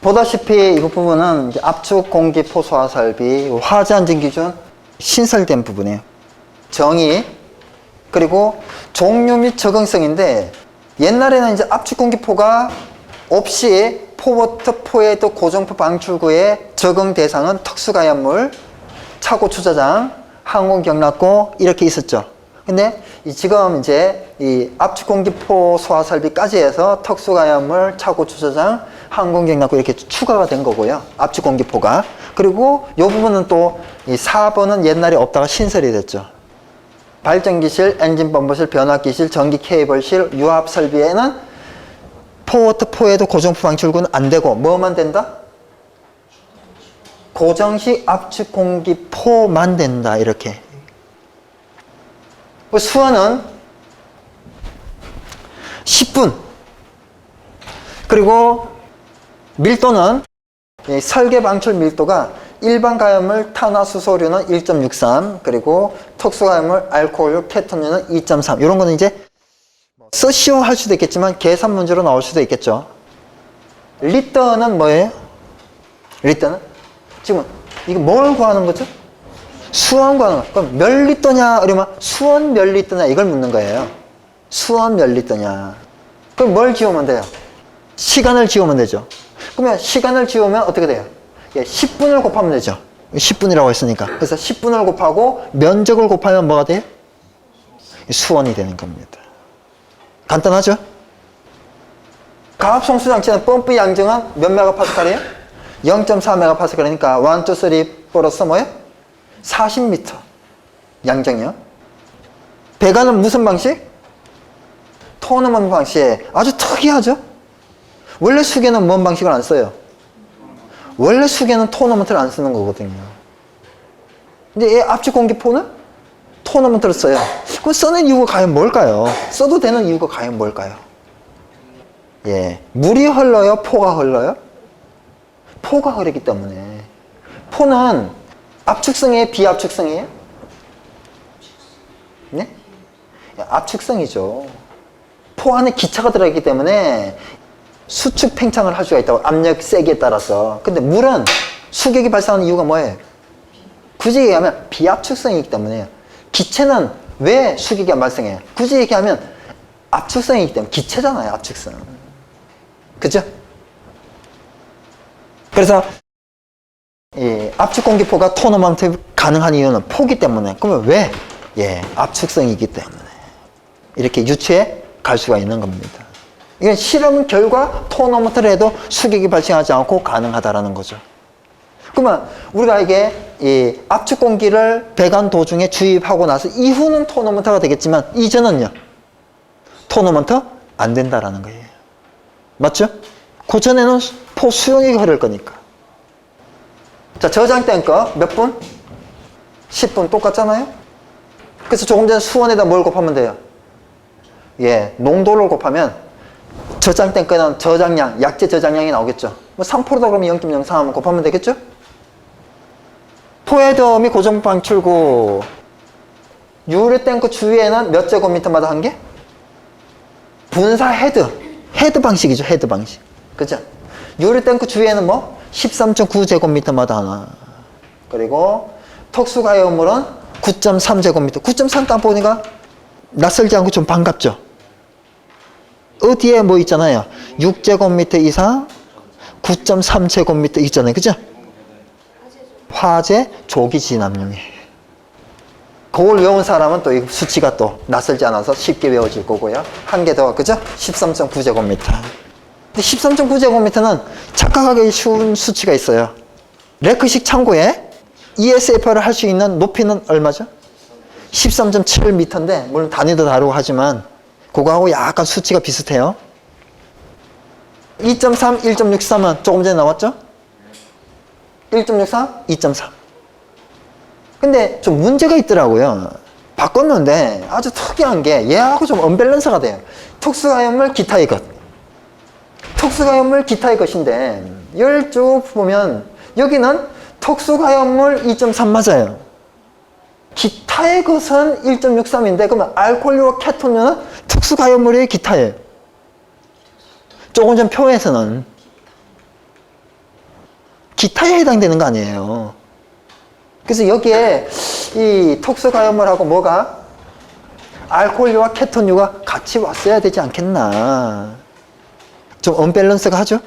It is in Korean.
보다시피 이 부분은 압축 공기 포소화 설비 화재 안전 기준 신설된 부분이에요. 정의 그리고 종류 및 적응성인데 옛날에는 이제 압축 공기포가 없이 포버트 포에도 고정포 방출구의 적응 대상은 특수가연물, 차고 주차장, 항공 경락고 이렇게 있었죠. 근데 이 지금 이제 이 압축 공기포 소화 설비까지 해서 특수가연물, 차고 주차장, 항공 경락고 이렇게 추가가 된 거고요. 압축 공기포가. 그리고 이 부분은 또 이 4번은 옛날에 없다가 신설이 됐죠. 발전기실, 엔진 펌프실, 변압기실, 전기 케이블실, 유압 설비에는 포워트 포에도 고정포 방출구는 안 되고 뭐만 된다? 고정식 압축 공기 포만 된다 이렇게. 그 수원은 10분. 그리고 밀도는 이 설계 방출 밀도가 일반 가염물 탄화수소류는 1.63 그리고 특수 가염물 알코올류 케톤류는 2.3 이런 거는 이제 쓰시오 할 수도 있겠지만 계산 문제로 나올 수도 있겠죠 리터는 뭐예요? 리터는? 지금 이거 뭘 구하는 거죠? 수원 구하는 거 그럼 몇 리터냐 그러면 수원 몇 리터냐 이걸 묻는 거예요 수원 몇 리터냐 그럼 뭘 지우면 돼요? 시간을 지우면 되죠 그러면 시간을 지우면 어떻게 돼요? 예, 10분을 곱하면 되죠. 10분이라고 했으니까. 그래서 10분을 곱하고 면적을 곱하면 뭐가 돼요? 수원이 되는 겁니다. 간단하죠? 가압 송수장치는 펌프 양정은 몇 메가파스칼이에요? 0.4 메가파스칼이니까 1, 2, 3 플러스 뭐예요? 40m 양정이요. 배관은 무슨 방식? 토너먼 방식. 아주 특이하죠? 원래 수계는 뭔 방식을 안 써요? 원래 수계는 토너먼트를 안 쓰는 거거든요. 근데 얘 압축 공기포는 토너먼트를 써요. 그럼 써는 이유가 과연 뭘까요? 써도 되는 이유가 과연 뭘까요? 예. 물이 흘러요? 포가 흘러요? 포가 흐르기 때문에. 포는 압축성이에요? 비압축성이에요? 네? 예, 압축성이죠. 포 안에 기차가 들어있기 때문에 수축 팽창을 할 수가 있다고 압력 세기에 따라서 근데 물은 수격이 발생하는 이유가 뭐예요? 굳이 얘기하면 비압축성이기 때문에 기체는 왜 수격이 안 발생해요? 굳이 얘기하면 압축성이기 때문에 기체잖아요 압축성 그죠? 그래서 이 압축 공기포가 토너먼트 가능한 이유는 포기 때문에 그러면 왜? 예, 압축성이기 때문에 이렇게 유추해 갈 수가 있는 겁니다 이건 실험 결과 토너먼트를 해도 수격이 발생하지 않고 가능하다라는 거죠. 그러면 우리가 이게 이 압축 공기를 배관 도중에 주입하고 나서 이후는 토너먼트가 되겠지만 이전은요. 토너먼트 안 된다라는 거예요. 맞죠? 그 전에는 포 수용이 흐를 거니까. 자, 거몇 분? 10분 똑같잖아요? 그래서 조금 전에 수원에다 뭘 곱하면 돼요? 예, 농도를 곱하면 저장된 거는 저장량, 약재 저장량이 나오겠죠. 뭐 3%다 그러면 0.03 곱하면 되겠죠? 및 고정 방출구 유리 탱크 주위에는 몇 제곱미터마다 한 개? 분사 헤드, 헤드 방식이죠. 헤드 방식. 그죠? 유리 탱크 주위에는 뭐 13.9제곱미터마다 하나. 그리고 특수가염물은 9.3제곱미터. 9.3 딱 보니까 낯설지 않고 좀 반갑죠? 어디에 뭐 있잖아요. 6제곱미터 이상 9.3제곱미터 있잖아요. 그죠? 화재 조기 진압용이에요. 그걸 외운 사람은 또 이 수치가 또 낯설지 않아서 쉽게 외워질 거고요. 한 개 더, 그죠? 13.9제곱미터. 근데 13.9제곱미터는 착각하기 쉬운 수치가 있어요. 레크식 창고에 ESFR을 할수 있는 높이는 얼마죠? 13.7m인데, 물론 단위도 다르고 하지만, 그거하고 약간 수치가 비슷해요. 2.3, 1.63은 조금 전에 나왔죠? 1.63, 2.3. 근데 좀 문제가 있더라고요. 바꿨는데 아주 특이한 게 얘하고 좀 언밸런스가 돼요. 특수가염물 기타의 것. 특수가염물 기타의 것인데 열 쭉 보면 여기는 특수가염물 2.3 맞아요. 기타의 것은 1.63인데 그러면 알코올류와 케톤류는 특수가염물의 기타예요. 조금 전 표에서는 기타에 해당되는 거 아니에요. 그래서 여기에 이 톡소가염물하고 뭐가 알코올류와 케톤류가 같이 왔어야 되지 않겠나. 좀 언밸런스가 하죠?